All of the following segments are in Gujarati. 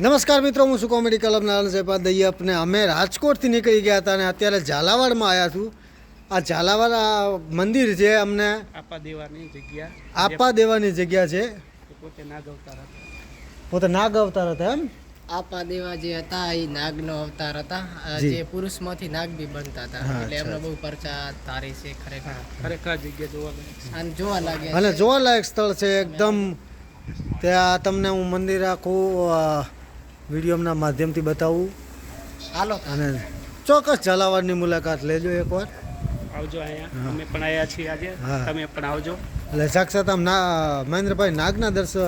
નમસ્કાર મિત્રો હું છું કોમેડી ક્લબ નારાયણ સાહેબ દૈયપને અમે રાજકોટથી નીકળી ગયા હતા અને અત્યારે ઝાલાવાડમાં આવ્યા છું. આ ઝાલાવાડ આ મંદિર છે અમને. આપા દેવાની જગ્યા. આપા દેવાની જગ્યા છે. પોતે નાગ અવતાર હતા. પોતે નાગ અવતાર હતા એમ? આપા દેવા જે હતા એ નાગનો અવતાર હતા. જે. પુરુષમાંથી નાગ બી બનતા હતા. એટલે એમનો બહુ પરચા તારી છે ખરેખર. ખરેખર જગ્યા જોવા ગઈ અને જોવા લાગે અને જોવાલાયક સ્થળ છે એકદમ ત્યાં તમને હું મંદિર આખું વિડીયોના માધ્યમથી બતાવું. હાલો. અને ચોક્કસ ઝાલાવાડની મુલાકાત લેજો એકવાર. આવજો અહીંયા. અમે પણ આવ્યા છીએ આજે. તમે પણ આવજો. એટલે સાક્ષાત આમ ના મહેન્દ્રભાઈ નાગના દર્શન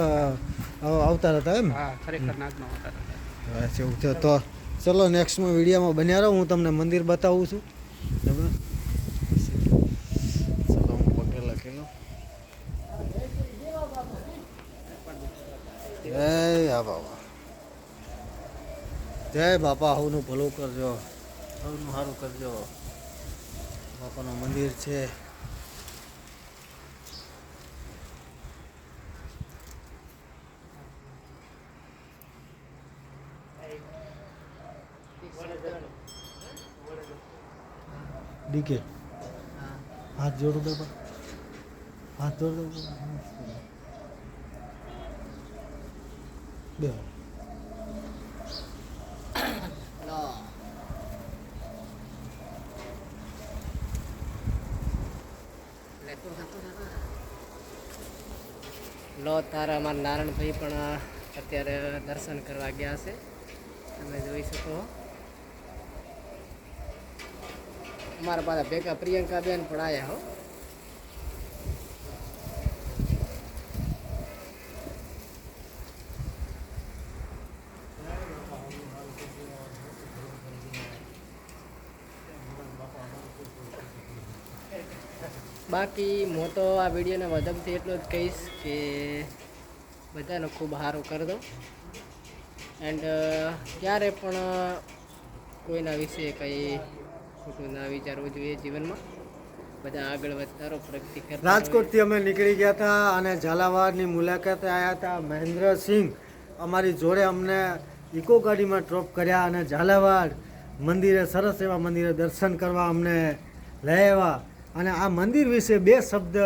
અવતાર હતા એમ? હા ખરેખર નાગના અવતાર હતા. એવું છે. તો ચલો નેક્સ્ટમાં વિડીયોમાં બન્યા રહો. હું તમને મંદિર બતાવું છું બરાબર ચલો હું પગે લખી લઉં જય આ બાબા જય બાપા, હવનું ભલું કરજો. હવનું સારું કરજો. બાપાનું મંદિર છે. ડીકે. હાથ જોડું દે. હાથ જોડું દે બે લો. લેતું થતું થતું. લો તારા અમારા નારાયણભાઈ પણ અત્યારે દર્શન કરવા ગયા છે. તમે જોઈ શકો અમારા પાછા ભેગા પ્રિયંકા બેન પણ આવ્યા હો. બાકી હું તો આ વિડીયોને વધમથી એટલો જ કહીશ કે બધાનો ખૂબ સારું કરી દો એન્ડ ક્યારે પણ કોઈના વિશે કંઈ ખોટું ના વિચારવું જોઈએ જીવનમાં, બધા આગળ વધતા રહો પ્રગતિ કરતા રાજકોટથી અમે નીકળી ગયા હતા અને ઝાલાવાડની મુલાકાતે આવ્યા હતા મહેન્દ્રસિંહ. અમારી જોડે અમને ઇકો ગાડીમાં ડ્રોપ કર્યા અને ઝાલાવાડ મંદિરે, સરસ એવા મંદિરે દર્શન કરવા અમને લઈ આવ્યા. અને આ મંદિર વિશે બે શબ્દ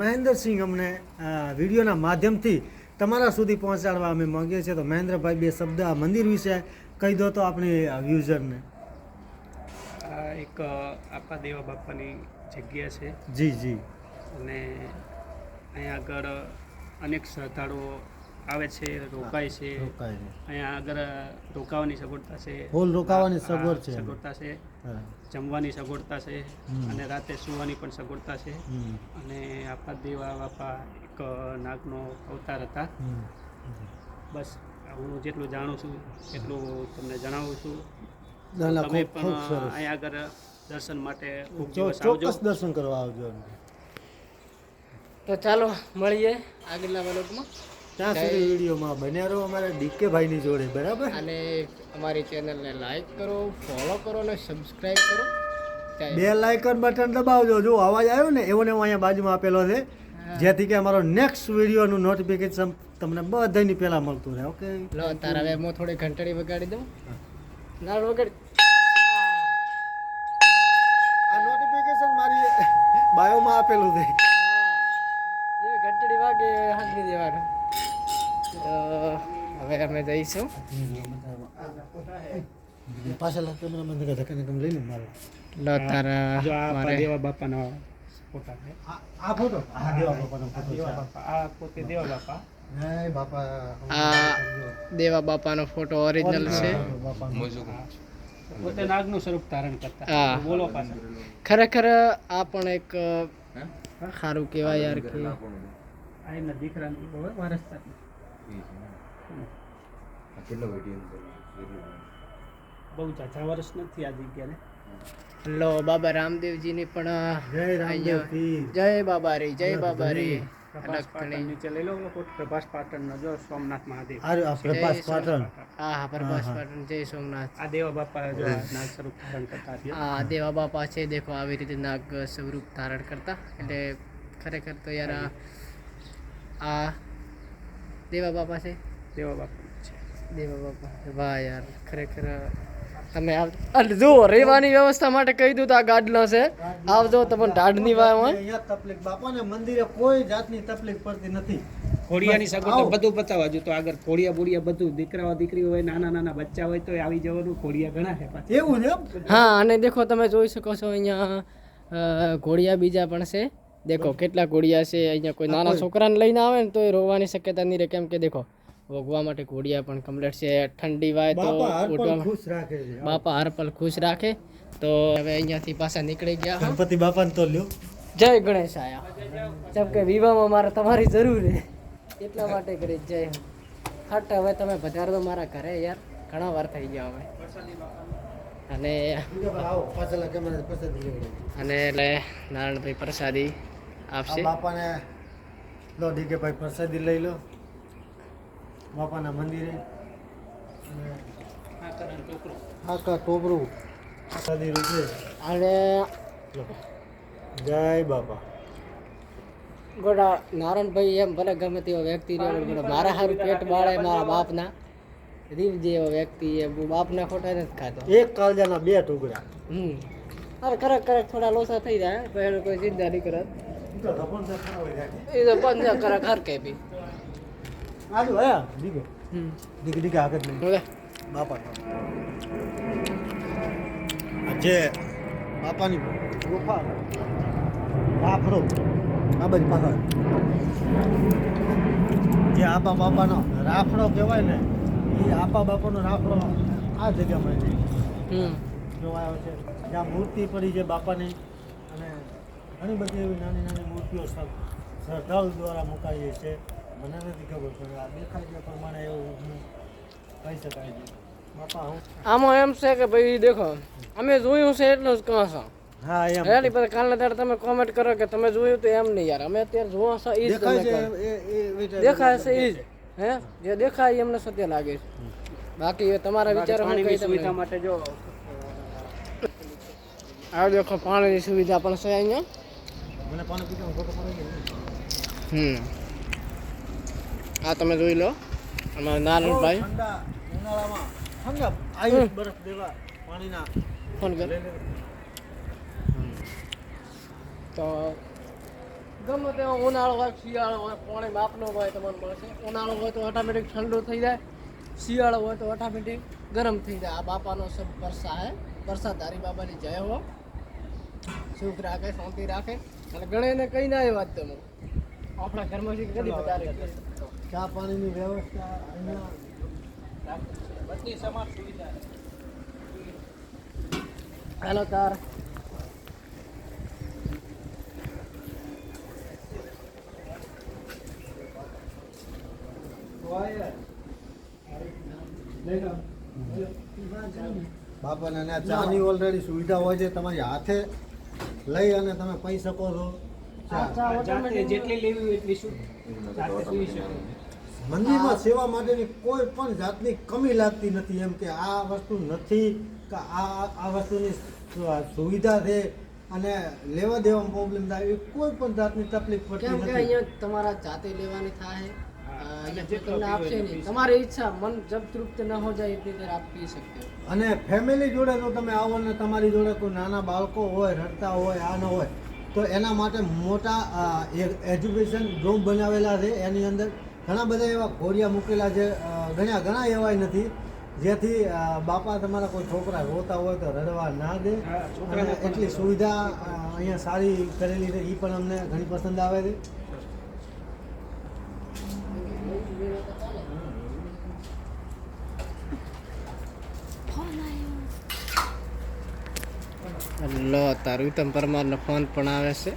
મહેન્દ્રસિંહ અમને વિડીયોના માધ્યમથી તમારા સુધી પહોંચાડવા અમે માંગીએ છીએ. તો મહેન્દ્રભાઈ બે શબ્દ આ મંદિર વિશે કહી દો તો આપણી વ્યુઝરને. આ એક આપા દેવા બાપાની જગ્યા છે. જી જી. અને અહીંયા આગળ અનેક શ્રદ્ધાળુઓ આવે છે રોકાય છે રોકાય છે. અહીંયા આગળ રોકાવાની સગવડતા છે. હોલ રોકાવાની સગવડ છે. સગવડતા છે. જમવાની સગવડતા છે. અને રાતે સુવાની પણ સગવડતા છે. અને આપા દેવા બાપા એક નાગનો અવતાર હતા. બસ હું જેટલું જાણું છું એટલું તમને જણાવું છું. તમે પણ અહીંયા આગળ દર્શન માટે ચોક્કસ દર્શન કરવા આવજો તો ચાલો મળીએ આગળના વલોગમાં ત્યાં સુધી વિડીયોમાં બન્યા રહો અમારે ડીકે ભાઈની જોડે બરાબર? અને અમારી ચેનલને લાઈક કરો ફોલો કરો અને સબસ્ક્રાઈબ કરો. બે લાઇકન બટન દબાવજો. જો અવાજ આવ્યો ને એવો ને એવો અહીંયા બાજુમાં આપેલો છે. જેથી કે અમારો નેક્સ્ટ વિડીયોનું નોટિફિકેશન તમને બધાની પહેલાં મળતું રહે ઓકે લો તાર હવે હું થોડી ઘંટડી વગાડી દઉં. નાળ વગાડી. આ નોટિફિકેશન મારી બાયોમાં આપેલું છે. ઘંટડી વાગે હાંકી દેવાનું. તો હવે અમે જઈશું. પાછળ લઈને મારો. લો તારા જો આ મારે. દેવા બાપાનો ફોટા આ આ ફોટો? આ દેવા બાપાનો ફોટો છે. બાપા. આ પોતે દેવા બાપા. આ દેવા બાપાનો ફોટો ઓરિજિનલ છે. પોતે નાગનું સ્વરૂપ ધારણ કરતા. હા. બોલો પાછા. ખરેખર આ પણ એક સારું કહેવાય યાર કે. આ એમના દીકરાની બહુ વારસતા બહુ ચાચા વર્ષ નથી આ જગ્યાને. લો બાબા રામદેવજીની પણ જય બાબા રે જય બાબા રે. નીચે લઈ લો લોકો પ્રભાસ પાટણનો જો સોમનાથ મહાદેવ. આ આ પ્રભાસ પાટણ. હા હા પ્રભાસ પાટણ જય સોમનાથ. આ દેવા બાપા જો નાગ સ્વરૂપ ધારણ કરતા છે દેવા બાપા છે દેખો આવી રીતે નાગ સ્વરૂપ ધારણ કરતા. એટલે ખરેખર તો યાર આ દેવા બાપા છે દેવા બાપા છે દેવા બાપા વાહ યાર ખરેખર તમે અરે જુઓ રહેવાની વ્યવસ્થા માટે કહી દઉં તો આ ગાર્ડન છે. આવજો તમને ઢાઢની વાય હોય. અહીંયા તકલીફ. બાપાને મંદિરે કોઈ જાતની તકલીફ પડતી નથી. ઘોડિયાની સગવડ બધું બતાવવા જો તો આગળ ઘોડિયા બોડિયા બધું દીકરાઓ દીકરી હોય નાના નાના બચ્ચા હોય તો આવી જવાનું ઘોડિયા ઘણા છે એવું છે હા અને દેખો તમે જોઈ શકો છો અહીંયા ઘોડિયા બીજા પણ છે. દેખો કેટલા ઘોડિયા છે અહીંયા કોઈ નાના છોકરાને લઈને આવે ને તો એ રોવાની શક્યતા નહીં રહે. કેમ કે દેખો ભોગવા માટે ઘોડિયા પણ કમ્પ્લેટ છે ઠંડી વાય તો બાપા હર ખુશ રાખે બાપા હર પલ ખુશ રાખે. તો હવે અહીંયાથી પાછા નીકળી ગયા. ગણપતિ બાપાને તો લ્યો. જય ગણેશ આયા. જેમ કે વિવાહમાં મારે તમારી જરૂર છે. એટલા માટે કરી જય. હટ હવે તમે પધાર દો મારા ઘરે યાર. ઘણા વાર થઈ ગયા હવે. અને. અને એટલે નારાયણભાઈ પ્રસાદી આપશે બાપાને લો ડીકે ભાઈ પ્રસાદી લઈ લો. બાપાના મંદિરે. આકા ટોપરું. પ્રસાદી રૂપે. અને જય બાપા. ગોડા નારાયણભાઈ એમ ભલે ગમે તેવો વ્યક્તિ રહ્યો ગોડા મારા હારું પેટ બાળે મારા બાપના. રીવ જેવો વ્યક્તિ એ હું બાપના ખોટા નથી ખાતો. એક કાળજાના બે ટુકડા. હમ. અરે કરક કરક થોડા લોસા થઈ જાય પણ એનો કોઈ ચિંતા નહીં કરત. એ તો બંધ કરક હર કે બી. આજુ આયા દીકો હમ. આગળ નહીં બાપા જે બાપાની ગુફા. રાફડો આ બધી પાછળ જે આપા બાપાનો રાફડો કહેવાય ને એ આપા બાપાનો રાફડો આ જગ્યામાં છે. હમ. જોવાયો છે. જ્યાં મૂર્તિ પડી છે બાપાની અને ઘણી બધી એવી નાની નાની મૂર્તિઓ શ્રદ્ધાળુ દ્વારા મુકાઈએ છે મને નથી ખબર પણ આ દેખાય છે પ્રમાણે એવું કહી શકાય છે. આમાં એમ છે કે ભાઈ દેખો અમે જોયું છે એટલું જ કહો છો. હા એમ. રેડી પછી કાલના દાડે તમે કોમેન્ટ કરો કે તમે જોયું તો એમ નહીં યાર. અમે અત્યારે જોવા છો એ જ દેખાય છે એ જ. હે? જે દેખાય એમને સત્ય લાગે છે. બાકી તમારા વિચારો સુવિધા માટે જો આ દેખો પાણીની સુવિધા પણ છે અહીંયા. હમ. આ તમે જોઈ લો. અમારા નારણ ભાઈ. ઠંડા ઉનાળામાં. ઠંડા આયુષ બરફ દેવા પાણીના. ફોન કર. તો ગમે તેવો ઉનાળો હોય શિયાળો હોય પાણી માપનો હોય તમને મળશે ઉનાળો હોય તો ઓટોમેટિક ઠંડુ થઈ જાય. શિયાળો હોય તો ઓટોમેટિક ગરમ થઈ જાય. આ બાપાનો સબ પરસા હે. પરસા તારી બાબાની જય હો. સુખ રાખે શાંતિ રાખે. અને ગણેને કઈ ના એ વાત તમે આપણા ઘરમાંથી કદી વધારે ચા પાણીની વ્યવસ્થા અહીંયા. બધી સમાન સુવિધા હેલો તાર. બાપાને અને આ ચાની ઓલરેડી સુવિધા હોય છે તમારી હાથે લઈ અને તમે પી શકો છો. જેટલી લેવી એટલી શું? જાતે સુઈ શકો. મંદિરમાં સેવા માટેની કોઈ પણ જાતની કમી લાગતી નથી એમ કે આ વસ્તુ નથી કે આ આ વસ્તુની સુવિધા છે અને લેવા દેવામાં પ્રોબ્લેમ થાય એ કોઈ પણ જાતની તકલીફ પડતી નથી. અહીંયા તમારા જાતે લેવાની થાય તમારી ઈચ્છા મન જબ તૃપ્ત ન હો જાય એટલી દેર આપ પી શકતે અને ફેમિલી જોડે જો તમે આવો ને તમારી જોડે કોઈ નાના બાળકો હોય રડતા હોય આ ન હોય તો એના માટે મોટા એજ્યુકેશન રૂમ બનાવેલા છે. એની અંદર ઘણા બધા એવા ઘોડિયા મૂકેલા છે. ઘણા ઘણા એવાય નથી. જેથી બાપા તમારા કોઈ છોકરા રોતા હોય તો રડવા ના દે. એટલી સુવિધા અહીંયા સારી કરેલી છે. એ પણ અમને ઘણી પસંદ આવે છે. લો તારું તમ પરમારનો ફોન પણ આવે છે.